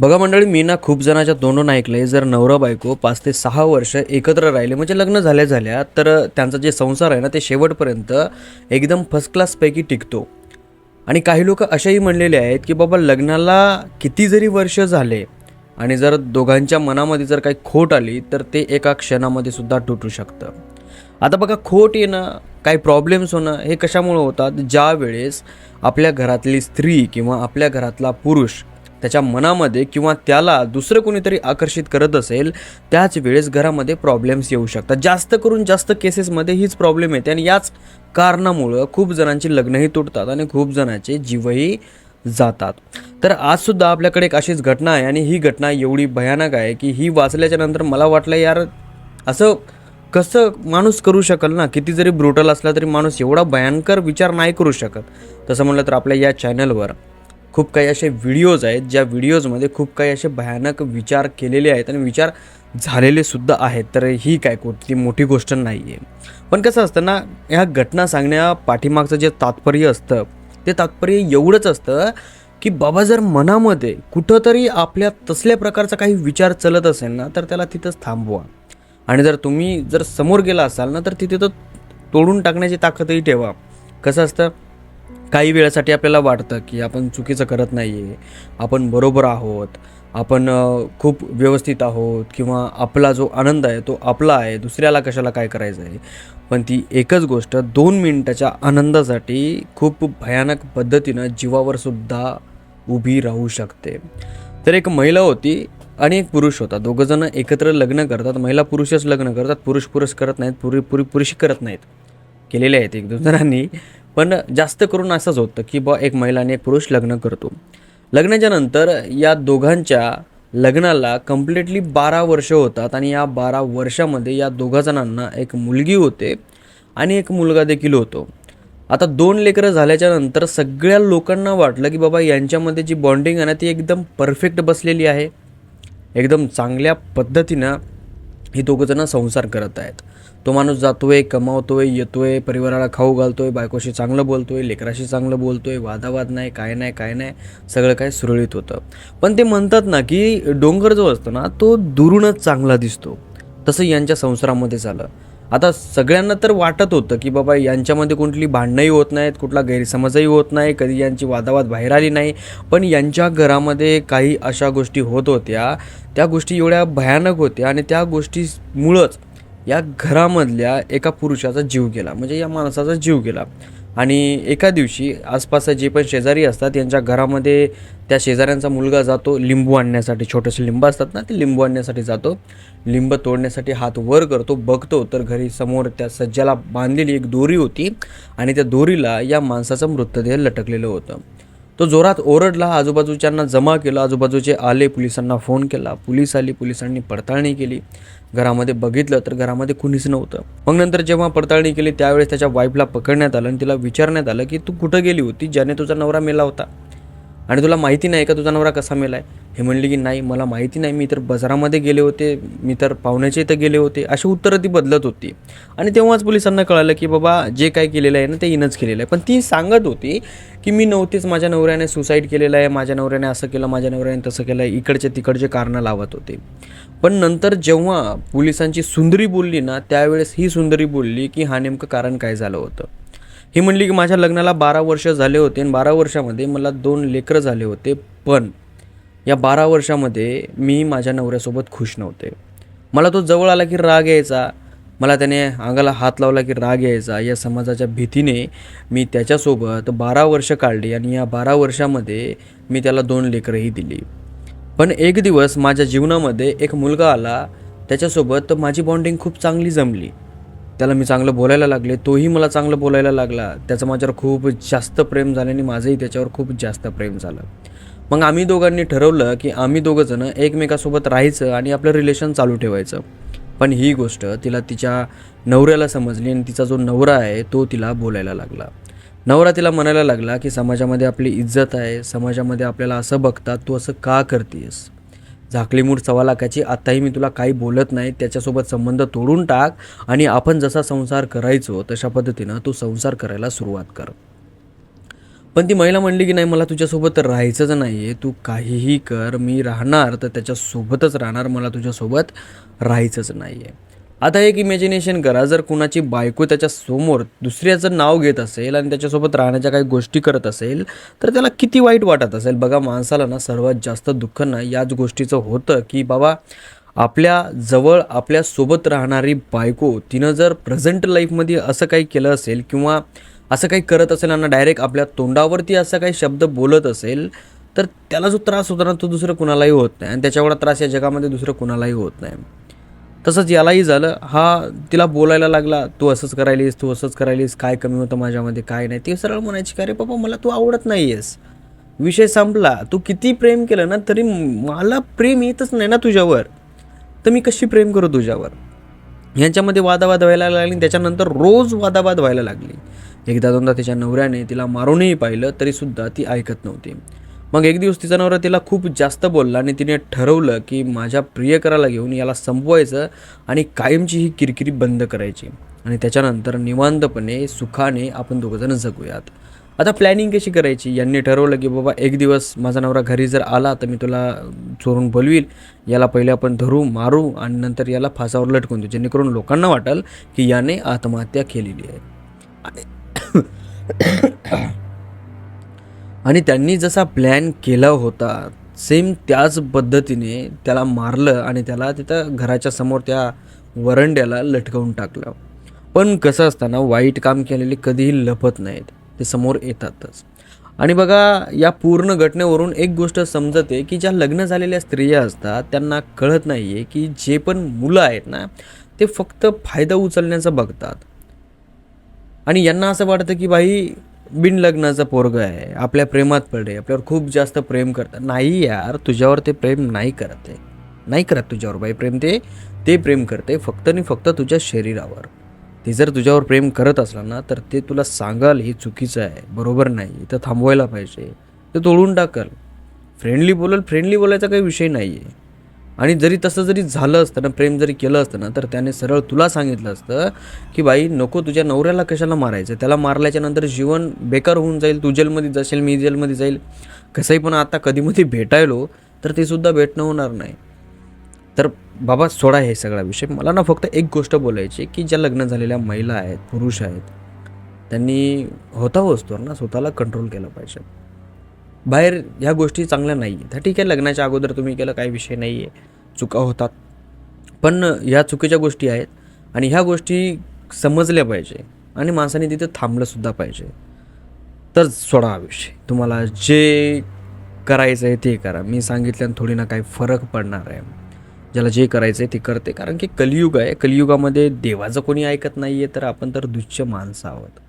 बघा मंडळी मी ना खूप जणाच्या तोंडून ऐकलंय जर नवरा बायको पाच ते सहा वर्ष एकत्र राहिले म्हणजे लग्न झाल्या झाल्या तर त्यांचा जे संसार आहे ना ते शेवटपर्यंत एकदम फर्स्ट क्लासपैकी टिकतो. आणि काही लोक असेही म्हणलेले आहेत की बाबा लग्नाला किती जरी वर्ष झाले आणि जर दोघांच्या मनामध्ये जर काही खोट आली तर ते एका क्षणामध्ये सुद्धा तुटू शकतं. आता बघा खोट येणं काही प्रॉब्लेम्स होणं हे कशामुळे होतात? ज्या वेळेस आपल्या घरातली स्त्री किंवा आपल्या घरातला पुरुष त्याच्या मनामध्ये किंवा त्याला दुसरं कोणीतरी आकर्षित करत असेल त्याच वेळेस घरामध्ये प्रॉब्लेम्स येऊ शकतात. जास्त करून जास्त केसेसमध्ये हीच प्रॉब्लेम येते आणि याच कारणामुळं खूप जणांची लग्नही तुटतात आणि खूप जणांचे जीवही जातात. तर आजसुद्धा आपल्याकडे एक अशीच घटना आहे आणि ही घटना एवढी भयानक आहे की ही वाचल्याच्या नंतर मला वाटलं यार असं कसं माणूस करू शकेल ना? किती जरी ब्रुटल असला तरी माणूस एवढा भयंकर विचार नाही करू शकत. तसं म्हटलं तर आपल्या या चॅनलवर खूप काही असे व्हिडिओज आहेत ज्या व्हिडिओजमध्ये खूप काही असे भयानक विचार केलेले आहेत आणि विचार झालेले सुद्धा आहेत. तर ही काय कोणती मोठी गोष्ट नाही आहे पण कसं असतं ना ह्या घटना सांगण्या पाठीमागचं जे तात्पर्य असतं ते तात्पर्य एवढंच असतं की बाबा जर मनामध्ये कुठंतरी आपल्या तसल्या प्रकारचा काही विचार चलत असेल ना तर त्याला तिथंच थांबवा. आणि जर तुम्ही जर समोर गेला असाल ना तर तिथे तो तोडून टाकण्याची ताकदही ठेवा. कसं असतं काही वेळासाठी आपल्याला वाटतं की आपण चुकीचं करत नाही आहे आपण बरोबर आहोत. आपण खूप व्यवस्थित आहोत किंवा आपला जो आनंद आहे तो आपला आहे. दुसऱ्याला कशाला काय करायचं आहे पण ती एकच गोष्ट दोन मिनटाच्या आनंदासाठी खूप भयानक पद्धतीनं जीवावर सुद्धा उभी राहू शकते. तर एक महिला होती आणि एक पुरुष होता. दोघंजणं एकत्र लग्न करतात. महिला पुरुषच लग्न करतात. पुरुष पुरुष करत नाहीत. पुरी पुरी पुरुष करत नाहीत. केलेले आहेत एक दोन जणांनी. पण जास्त करून असंच होतं की बा एक महिला आणि एक पुरुष लग्न करतो. लग्नाच्या नंतर या दोघांच्या लग्नाला कम्प्लिटली बारा वर्ष होतात आणि या बारा वर्षामध्ये या दोघा जणांना एक मुलगी होते आणि एक मुलगा देखील होतो. आता दोन लेकरं झाल्याच्यानंतर सगळ्या लोकांना वाटलं की बाबा यांच्यामध्ये जी बॉन्डिंग आहे ना ती एकदम परफेक्ट बसलेली आहे. एकदम चांगल्या पद्धतीनं ही दोघंजणं संसार करत आहेत. तो माणूस जातोय कमावतोय येतोय परिवाराला खाऊ घालतोय बायकोशी चांगलं बोलतोय लेकराशी चांगलं बोलतोय वादावाद नाही काय नाही काय नाही सगळं काय सुरळीत होतं. पण ते म्हणतात ना की डोंगर जो असतो ना तो दुरूनच चांगला दिसतो. तसं यांच्या संसारामध्ये झालं. आता सगळ्यांना तर वाटत होतं की बाबा यांच्यामध्ये कुठली भांडणंही होत नाहीत कुठला गैरसमजही होत नाही कधी यांची वादावाद बाहेर आली नाही. पण यांच्या घरामध्ये काही अशा गोष्टी होत होत्या. त्या गोष्टी एवढ्या भयानक होत्या आणि त्या गोष्टीमुळंच या घरामधल्या एका पुरुषाचा जीव गेला म्हणजे या माणसाचा जीव गेला. आणि एका दिवशी आसपास जे पण शेजारी असतात यांच्या घरामध्ये त्या शेजाऱ्यांचा मुलगा जातो लिंबू आणण्यासाठी छोटेसे लिंब असतात ना ते लिंबू आणण्यासाठी जातो. लिंब तोडण्यासाठी हात वर करतो बघतो तर घरी समोर त्या सज्जाला बांधलेली एक दोरी होती आणि त्या दोरीला या माणसाचं मृतदेह लटकलेलं होतं. तो जोरात ओरडला आजूबाजूच्यांना जमा केला आजूबाजूचे आले पोलिसांना फोन केला. पोलीस आली पोलिसांनी पडताळणी केली. घरामध्ये बघितलं तर घरामध्ये कुणीच नव्हतं. मग नंतर जेव्हा पडताळणी केली त्यावेळेस त्याच्या वाईफला पकडण्यात आलं आणि तिला विचारण्यात आलं की तू कुठं गेली होती ज्याने तुझा नवरा मेला होता? आणि तुला माहिती नाही का तुझा नवरा कसा मेला आहे हे म्हणली की नाही मला माहिती नाही. मी तर बाजारामध्ये गेले होते. मी तर पाहुण्याच्या इथं गेले होते. अशी उत्तरं ती बदलत होती. आणि तेव्हाच पोलिसांना कळालं की बाबा जे काय केलेलं आहे ना ते इनंच केलेलं आहे. पण ती सांगत होती की मी नव्हतीच. माझ्या नवऱ्याने सुसाईड केलेलं आहे. माझ्या नवऱ्याने असं केलं. माझ्या नवऱ्याने तसं केलं. इकडचे तिकडचे कारणं लावत होते. पण नंतर जेव्हा पोलिसांची सुंदरी बोलली ना त्यावेळेस ही सुंदरी बोलली की हा नेमकं कारण काय झालं होतं? ही म्हणली की माझ्या लग्नाला बारा वर्ष झाले होते आणि बारा वर्षामध्ये मला दोन लेकरं झाले होते. पण या बारा वर्षामध्ये मी माझ्या नवऱ्यासोबत खुश नव्हते. मला तो जवळ आला की राग यायचा. मला त्याने अंगाला हात लावला की राग यायचा. या समाजाच्या भीतीने मी त्याच्यासोबत बारा वर्ष काढली आणि या बारा वर्षामध्ये मी त्याला दोन लेकरंही दिली. पण एक दिवस माझ्या जीवनामध्ये एक मुलगा आला. त्याच्यासोबत माझी बॉन्डिंग खूप चांगली जमली. त्याला मी चांगलं बोलायला लागले. तोही मला चांगलं बोलायला लागला. त्याचं माझ्यावर खूप जास्त प्रेम झालं आणि माझंही त्याच्यावर खूप जास्त प्रेम झालं. मग आम्ही दोघांनी ठरवलं की आम्ही दोघंजणं एकमेकासोबत राहायचं आणि आपलं रिलेशन चालू ठेवायचं. पण ही गोष्ट तिला तिच्या नवऱ्याला समजली आणि तिचा जो नवरा आहे तो तिला बोलायला लागला. नवरा तिला म्हणायला लागला की समाजामध्ये आपली इज्जत आहे समाजामध्ये आपल्याला असं बघतात तू असं का करतेस झाकली मूठ सव्वा लाखाची आत्ताही मी तुला काही बोलत नाही त्याच्यासोबत संबंध तोडून टाक आणि आपण जसा संसार करायचो तशा पद्धतीनं तू संसार करायला सुरुवात कर. पण ती महिला म्हणली की नाही मला तुझ्यासोबत राहायचंच नाही आहे तू काहीही कर मी राहणार तर त्याच्यासोबतच राहणार. मला तुझ्यासोबत राहायचंच नाही आहे आता एक इमॅजिनेशन करा जर कुणाची बायको त्याच्यासमोर दुसऱ्याचं नाव घेत असेल आणि त्याच्यासोबत राहण्याच्या काही गोष्टी करत असेल तर त्याला किती वाईट वाटत असेल? बघा माणसाला ना सर्वात जास्त दुःख ना याच गोष्टीचं होतं की बाबा आपल्या जवळ आपल्यासोबत राहणारी बायको तिनं जर प्रेझेंट लाईफमध्ये असं काही केलं असेल किंवा असं काही करत असेल आणि डायरेक्ट आपल्या तोंडावरती असा काही शब्द बोलत असेल तर त्याला जो त्रास होतो ना तो दुसरं कुणालाही होत नाही. आणि त्याच्यावर त्रास या जगामध्ये दुसरं कुणालाही होत नाही. तसंच यालाही झालं. हा तिला बोलायला लागला तू असंच करायलीस तू असंच करायलीस काय कमी होतं माझ्यामध्ये काय नाही. ते सरळ म्हणायची का रे बाबा मला तू आवडत नाही आहेस विषय संपला. तू किती प्रेम केलं ना तरी मला प्रेम येतच नाही ना तुझ्यावर. तर मी कशी प्रेम करू तुझ्यावर? यांच्यामध्ये वादावाद व्हायला लागली आणि त्याच्यानंतर रोज वादावाद व्हायला लागली. एकदा दोनदा तिच्या नवऱ्याने तिला मारूनही पाहिलं तरीसुद्धा ती ऐकत नव्हती. मग एक दिवस तिचा नवरा तिला खूप जास्त बोलला आणि तिने ठरवलं की माझ्या प्रियकराला घेऊन याला संपवायचं आणि कायमची ही किरकिरी बंद करायची. आणि त्याच्यानंतर निवांतपणे सुखाने आपण दोघंजण जगूयात. आता प्लॅनिंग कशी करायची? यांनी ठरवलं की बाबा एक दिवस माझा नवरा घरी जर आला तर मी तुला चोरून बोलवील याला पहिले आपण धरू मारू आणि नंतर याला फासावर लटकून देऊ जेणेकरून लोकांना वाटेल की याने आत्महत्या केलेली आहे. आणि त्यांनी जसा प्लॅन केला होता सेम त्याच पद्धतीने त्याला मारलं आणि त्याला तिथं घराच्या समोर त्या वरंड्याला लटकवून टाकलं. पण कसं असताना वाईट काम केलेले कधीही लपत नाहीत. ते समोर येतातच. आणि बघा या पूर्ण घटनेवरून एक गोष्ट समजते की ज्या लग्न झालेल्या स्त्रिया असतात त्यांना कळत नाही आहे की जे पण मुलं आहेत ना ते फक्त फायदा उचलण्याचं बघतात. आणि यांना असं वाटतं की बाई बिन लग्नाचं पोरग आहे आपल्या प्रेमात पडे आपल्यावर खूप जास्त प्रेम करतात. नाही यार तुझ्यावर ते प्रेम नाही करत आहे. नाही करत तुझ्यावर बाई प्रेम ते. ते प्रेम करते फक्त आणि फक्त तुझ्या शरीरावर. ते जर तुझ्यावर प्रेम करत असला ना तर ते तुला सांगाल हे चुकीचं आहे. बरोबर नाही. तर थांबवायला पाहिजे. ते तोडून टाकल. फ्रेंडली बोलल फ्रेंडली बोलायचा काही विषय नाही आहे आणि जरी तसं जरी झालं असतं ना प्रेम जरी केलं असतं ना तर त्याने सरळ तुला सांगितलं असतं की बाई नको तुझ्या नवऱ्याला कशाला मारायचं त्याला मारल्याच्या नंतर जीवन बेकार होऊन जाईल तू जेलमध्ये जाशील मी जेलमध्ये जाईल. कसंही पण आता कधीमध्ये भेटायलो तर ते सुद्धा भेटणं होणार नाही. तर बाबा सोडा हे सगळा विषय. मला ना फक्त एक गोष्ट बोलायची की ज्या लग्न झालेल्या महिला आहेत पुरुष आहेत त्यांनी होता वस्तूवर ना स्वतःला कंट्रोल केलं पाहिजे. बाहेर ह्या गोष्टी चांगल्या नाही. आहेत ठीक आहे लग्नाच्या अगोदर तुम्ही केलं काही विषय नाही आहे. चुका होतात. पण ह्या चुकीच्या गोष्टी आहेत आणि ह्या गोष्टी समजल्या पाहिजे आणि माणसाने तिथे थांबलंसुद्धा पाहिजे. तर सोडा हा विषय. तुम्हाला जे करायचं आहे ते करा. मी सांगितल्यानं थोडी ना काही फरक पडणार आहे. ज्याला जे करायचं आहे ते करते. कारण की कलियुग आहे. कलियुगामध्ये देवाचं कोणी ऐकत नाही आहे तर आपण तर दुच्च माणसं आहोत.